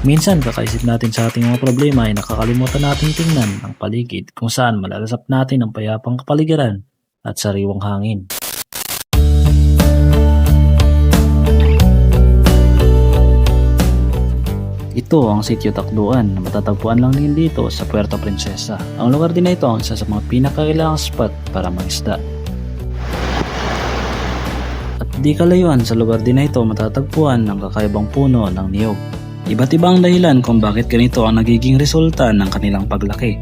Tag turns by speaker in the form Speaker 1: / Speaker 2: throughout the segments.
Speaker 1: Minsan kakaisip natin sa ating mga problema ay nakakalimutan nating tingnan ang paligid kung saan malalasap natin ang payapang kapaligiran at sariwang hangin. Ito ang sitio Takduan na matatagpuan lang din dito sa Puerto Princesa. Ang lugar din na ito ang isa sa mga pinakailangang spot para mangisda. At di kalayuan sa lugar din na ito matatagpuan ang kakaibang puno ng niyog. Iba't iba ang dahilan kung bakit ganito ang nagiging resulta ng kanilang paglaki.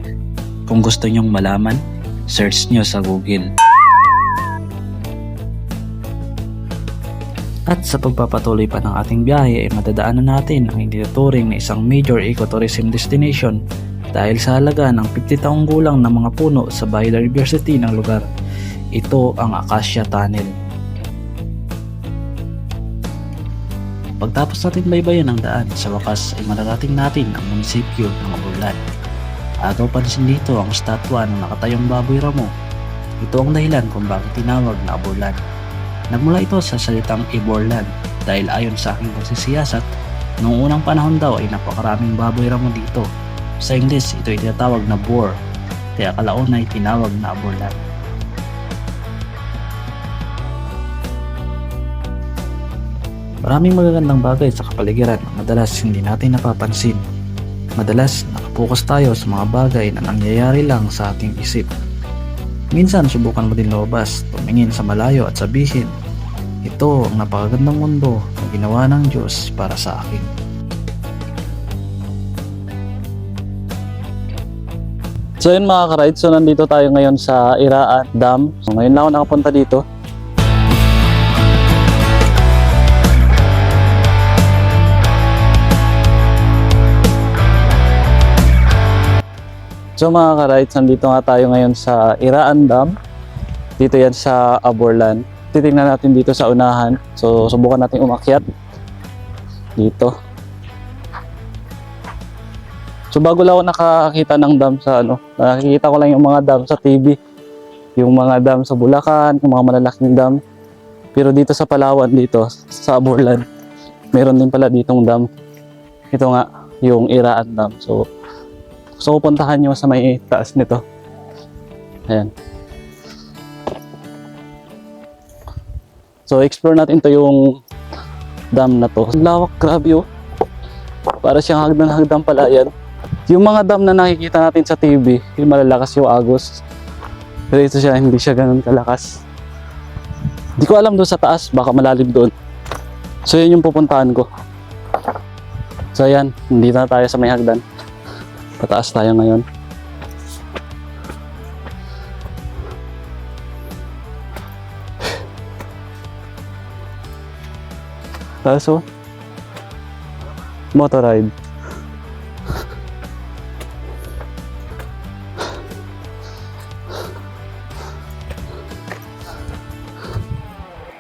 Speaker 1: Kung gusto nyong malaman, search nyo sa Google. At sa pagpapatuloy pa ng ating biyahe ay madadaanan natin ang itinuturing na isang major ecotourism destination dahil sa halaga ng 50 taong gulang ng mga puno sa biodiversity ng lugar. Ito ang Acacia Tunnel. Pagtapos natin baybayan ang daan, sa wakas ay mararating natin ang munisipyo ng Aburlan. Agaw pansin dito ang estatwa ng nakatayong baboy ramo. Ito ang dahilan kung bakit tinawag na Aburlan. Nagmula ito sa salitang Iborland dahil ayon sa aking pagsisiyasat, noong unang panahon daw ay napakaraming baboy ramo dito. Sa English, ito ay tinatawag na boar, kaya kalaon ay tinawag na Aborland. Maraming magagandang bagay sa kapaligiran na madalas hindi natin napapansin. Madalas nakapokus tayo sa mga bagay na nangyayari lang sa ating isip. Minsan subukan mo din lumabas, tumingin sa malayo at sabihin, ito ang napakagandang mundo na ginawa ng Diyos para sa akin.
Speaker 2: So yun mga ka-ride, so nandito tayo ngayon sa Iraan Dam. So ngayon lang ako nakapunta dito. So mga ka-rides, nandito nga tayo ngayon sa Iraan Dam. Dito yan sa Aborlan. Titingnan natin dito sa unahan. So subukan natin umakyat. Dito. So bago lang ako nakakita ng dam sa ano, nakikita ko lang yung mga dam sa TV. Yung mga dam sa Bulacan, yung mga malalaking dam. Pero dito sa Palawan, dito sa Aborlan, meron din pala ditong dam. Ito nga, yung Iraan Dam. So, gusto ko puntahan yung sa may taas nito. Ayan. So, explore natin to yung dam na to. Ang Lawak, grabe oh. Para siyang hagdan-hagdan pala yan. Yung mga dam na nakikita natin sa TV, yung malalakas yung agos. Pero ito siya, hindi siya ganun kalakas. Hindi ko alam doon sa taas, baka malalim doon. So yun yung pupuntahan ko. So ayan, hindi na tayo sa may hagdan. Pataas tayo ngayon. Taas oh. Motor ride.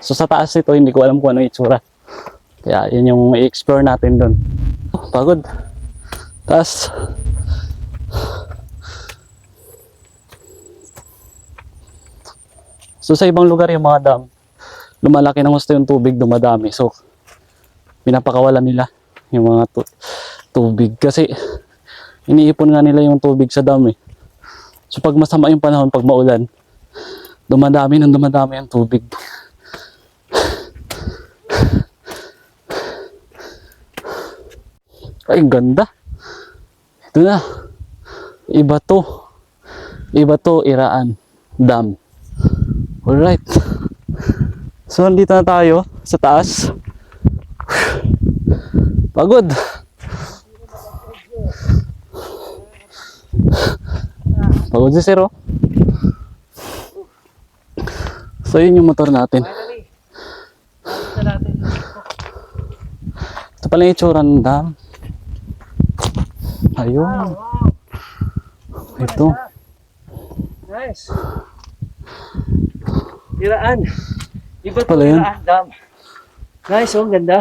Speaker 2: So sa taas ito, hindi ko alam kung ano itsura. Kaya yun yung i-explore natin doon. Pagod. Taas. So sa ibang lugar yung mga dam, lumalaki ng gusto yung tubig, dumadami. So pinapakawalan nila yung mga tu- tubig. Kasi iniipon nga nila yung tubig sa dam eh. So pag masama yung panahon, pag maulan, dumadami ng dumadami ang tubig. Ay, ganda. Ito na. Iba to. Iba to, Iraan Dam. Alright. So, nandito na tayo sa taas. Pagod. Pagod si Sir, oh. So, yun yung motor natin. Ito pala yung itsura ng dam. Ayun. Ito.
Speaker 3: Nice. Iraan. Iba
Speaker 2: Pala yun.
Speaker 3: Iraan Dam. Nice, oh, ang ganda.